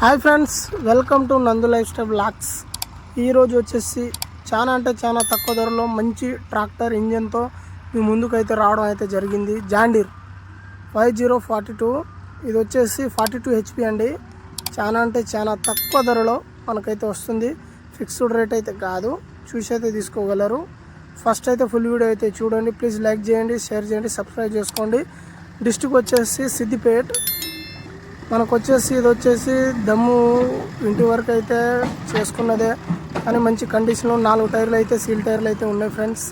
Hi friends welcome to Nandu life style blogs ఈరోజు వచ్చేసి చాలా అంటే చాలా తక్కువ ధరలో మంచి ట్రాక్టర్ ఇంజన్తో మీ ముందుకైతే రావడం అయితే జరిగింది. John Deere five zero forty two. ఇది వచ్చేసి ఫార్టీ టూ హెచ్పి అండి. చాలా అంటే చాలా తక్కువ ధరలో మనకైతే వస్తుంది. ఫిక్స్డ్ రేట్ అయితే కాదు. చూసి అయితే తీసుకోగలరు. ఫస్ట్ అయితే ఫుల్ వీడియో అయితే చూడండి. ప్లీజ్ లైక్ చేయండి షేర్ చేయండి సబ్స్క్రైబ్ చేసుకోండి. డిస్టిక్ వచ్చేసి సిద్దిపేట్. మనకు వచ్చేసి ఇది వచ్చేసి దమ్ము ఇంటి వరకు అయితే చేసుకున్నదే. కానీ మంచి కండిషన్లో నాలుగు టైర్లు అయితే సీల్ టైర్లు అయితే ఉన్నాయి ఫ్రెండ్స్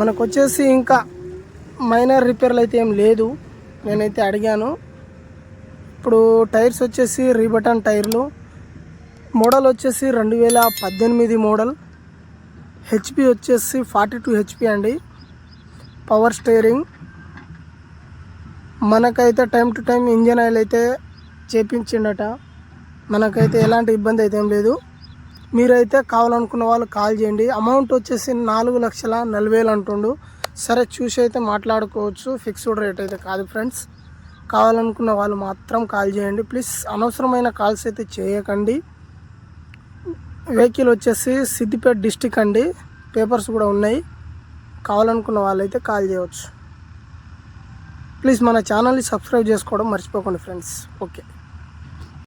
మనకు వచ్చేసి ఇంకా మైనర్ రిపేర్లు అయితే ఏం లేదు. నేనైతే అడిగాను. ఇప్పుడు టైర్స్ వచ్చేసి రీబటన్ టైర్లు. మోడల్ వచ్చేసి రెండు వేల పద్దెనిమిది మోడల్. హెచ్పి వచ్చేసి ఫార్టీ టూ హెచ్పి అండి. Power steering. మనకైతే time to time engine oil అయితే చేపించిండట. మనకైతే ఎలాంటి ఇబ్బంది అయితే ఏం లేదు. మీరైతే కావాలనుకున్న వాళ్ళు కాల్ చేయండి. అమౌంట్ వచ్చేసి నాలుగు లక్షల నలభై వేలు అంటుండు. సరే చూసి అయితే మాట్లాడుకోవచ్చు. ఫిక్స్డ్ రేట్ అయితే కాదు ఫ్రెండ్స్ కావాలనుకున్న వాళ్ళు మాత్రం కాల్ చేయండి. ప్లీజ్ అనవసరమైన కాల్స్ అయితే చేయకండి. వెహికల్ వచ్చేసి సిద్దిపేట డిస్టిక్ అండి. పేపర్స్ కూడా ఉన్నాయి. కావాలనుకున్న వాళ్ళైతే కాల్ చేయవచ్చు. ప్లీజ్ మన ఛానల్ని సబ్స్క్రైబ్ చేసుకోవడం మర్చిపోకండి ఫ్రెండ్స్. ఓకే.